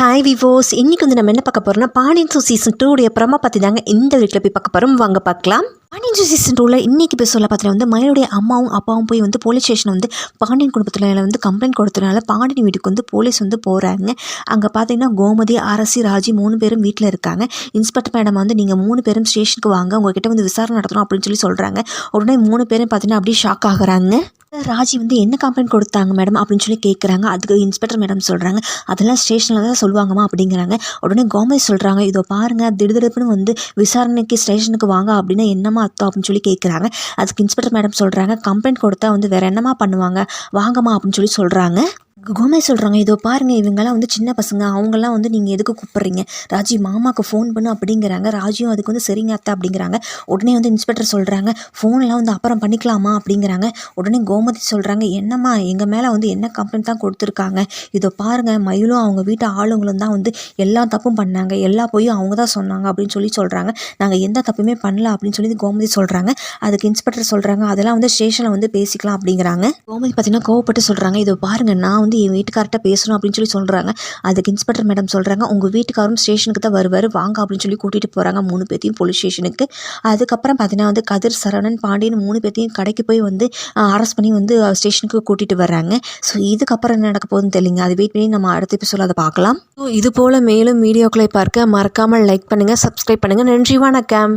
Hi விவோஸ் இன்னைக்கு வந்து நம்ம என்ன பார்க்க போறோம்னா பாண்டியன் ஷோ சீசன் டூடைய ப்ரமோ பற்றி தாங்க இந்த வீட்டில் போய் பார்க்க போகிறோம் வாங்க பார்க்கலாம். பாண்டியன் ஷோ சீசன் டூவில் இன்னைக்கு போய் சொல்ல பார்த்தீங்கன்னா வந்து மயிலுடைய அம்மாவும் அப்பாவும் போய் வந்து போலீஸ் ஸ்டேஷன் வந்து பாண்டியன் குடும்பத்தில் வந்து கம்ப்ளைண்ட் கொடுத்ததுனால பாண்டியன் வீட்டுக்கு வந்து போலீஸ் வந்து போகிறாங்க அங்கே பார்த்தீங்கன்னா கோமதி அரசி ராஜி மூணு பேரும் வீட்டில் இருக்காங்க. இன்ஸ்பெக்டர் மேடம் வந்து நீங்கள் மூணு பேரும் ஸ்டேஷனுக்கு வாங்க. உங்ககிட்ட வந்து விசாரணை நடத்தணும் அப்படின்னு சொல்லி சொல்கிறாங்க உடனே மூணு பேரும் பார்த்தீங்கன்னா அப்படியே ஷாக் ஆகுறாங்க. ராஜி வந்து என்ன கம்ப்ளைண்ட் கொடுத்தாங்க மேடம் அப்படின்னு சொல்லி கேட்குறாங்க அதுக்கு இன்ஸ்பெக்டர் மேடம் சொல்கிறாங்க அதெல்லாம் ஸ்டேஷனில் தான் சொல்லுவாங்கம்மா அப்படிங்கிறாங்க. உடனே கோமதி சொல்கிறாங்க இதோ பாருங்கள் திடுதிடுப்புன்னு வந்து விசாரணைக்கு ஸ்டேஷனுக்கு வாங்க அப்படின்னா என்னம்மா அத்தோ அப்படின்னு சொல்லி கேட்குறாங்க அதுக்கு இன்ஸ்பெக்டர் மேடம் சொல்கிறாங்க கம்ப்ளைண்ட் கொடுத்தா வந்து வேறு என்னம்மா பண்ணுவாங்க? வாங்கம்மா அப்படின்னு சொல்லி சொல்கிறாங்க கோமே சொல்கிறாங்க இதோ பாருங்கள் இவங்கெல்லாம் வந்து சின்ன பசங்க அவங்கெல்லாம் வந்து நீங்கள் எதுக்கு கூப்பிட்றீங்க? ராஜி மாமாவுக்கு ஃபோன் பண்ணு அப்படிங்கிறாங்க. ராஜியும் அதுக்கு வந்து சரிங்க அத்தை அப்படிங்கிறாங்க. உடனே வந்து இன்ஸ்பெக்டர் சொல்கிறாங்க ஃபோன்லாம் வந்து அப்புறம் பண்ணிக்கலாமா அப்படிங்கிறாங்க. உடனே கோமதி சொல்கிறாங்க என்னம்மா எங்கள் மேலே வந்து என்ன கம்ப்ளைண்ட் தான் கொடுத்துருக்காங்க? இதோ பாருங்கள் மயிலும் அவங்க வீட்டு ஆளுங்களும் தான் வந்து எல்லா தப்பும் பண்ணாங்க. எல்லா போயும் அவங்க தான் சொன்னாங்க அப்படின்னு சொல்லி சொல்கிறாங்க நாங்கள் எந்த தப்புமே பண்ணல அப்படின்னு சொல்லி கோமதி சொல்கிறாங்க அதுக்கு இன்ஸ்பெக்டர் சொல்கிறாங்க அதெல்லாம் வந்து ஸ்டேஷனில் வந்து பேசிக்கலாம் அப்படிங்கிறாங்க. கோமதி பார்த்தீங்கன்னா கோவப்பட்டு சொல்கிறாங்க இதோ பாருங்கள் நான் வந்து என் வீட்டுக்கார்ட்ட பேசணும் அப்படின்னு சொல்லி சொல்கிறாங்க அதுக்கு இன்ஸ்பெக்டர் மேடம் சொல்கிறாங்க உங்கள் வீட்டுக்காரும் ஸ்டேஷனுக்கு தான் வருவார். வாங்க அப்படின்னு சொல்லி கூட்டிகிட்டு போகிறாங்க மூணு பேர்த்தையும் போலீஸ் ஸ்டேஷனுக்கு அதுக்கப்புறம் பார்த்தீங்கன்னா வந்து கதிர் சரவணன் பாண்டியன் மூணு பேர்த்தையும் கடைக்கு போய் வந்து அரெஸ்ட் பண்ணி வந்து ஸ்டேஷனுக்கு கூட்டிகிட்டு வர்றாங்க. ஸோ இதுக்கப்புறம் என்ன நடக்க போகுதுன்னு தெரியல அது வெயிட் பண்ணி நம்ம அடுத்த எபிசோட அதை பார்க்கலாம். ஸோ இது போல் மேலும் வீடியோக்களை பார்க்க மறக்காமல் லைக் பண்ணுங்கள் சப்ஸ்கிரைப் பண்ணுங்கள் நன்றி வணக்கம்.